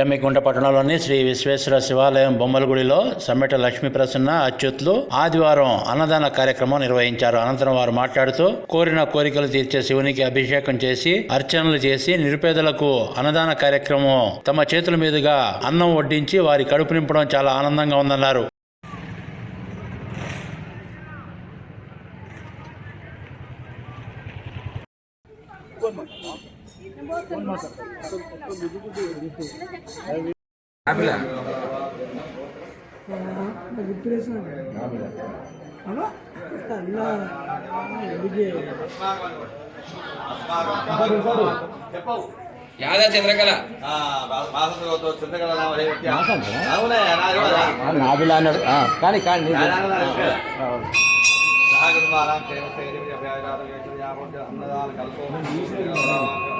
జమ్మికుంట పట్టణంలోని శ్రీ విశ్వేశ్వర శివాలయం బొమ్మలగుడిలో సమ్మెట లక్ష్మీ ప్రసన్న అచ్యుత్లు ఆదివారం అన్నదాన కార్యక్రమం నిర్వహించారు. అనంతరం వారు మాట్లాడుతూ కోరిన కోరికలు తీర్చే శివునికి అభిషేకం చేసి అర్చనలు చేసి నిరుపేదలకు అన్నదాన కార్యక్రమం తమ చేతుల మీదుగా అన్నం వడ్డించి వారి కడుపు నింపడం చాలా ఆనందంగా ఉందన్నారు. యాదా చంద్రకళ? నాభిలా అన్నాడు కానీ కానీ నీకు- సామీది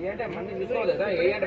ఏంటంటే మంది తీసుకోవాలి సార్ ఏ అంటే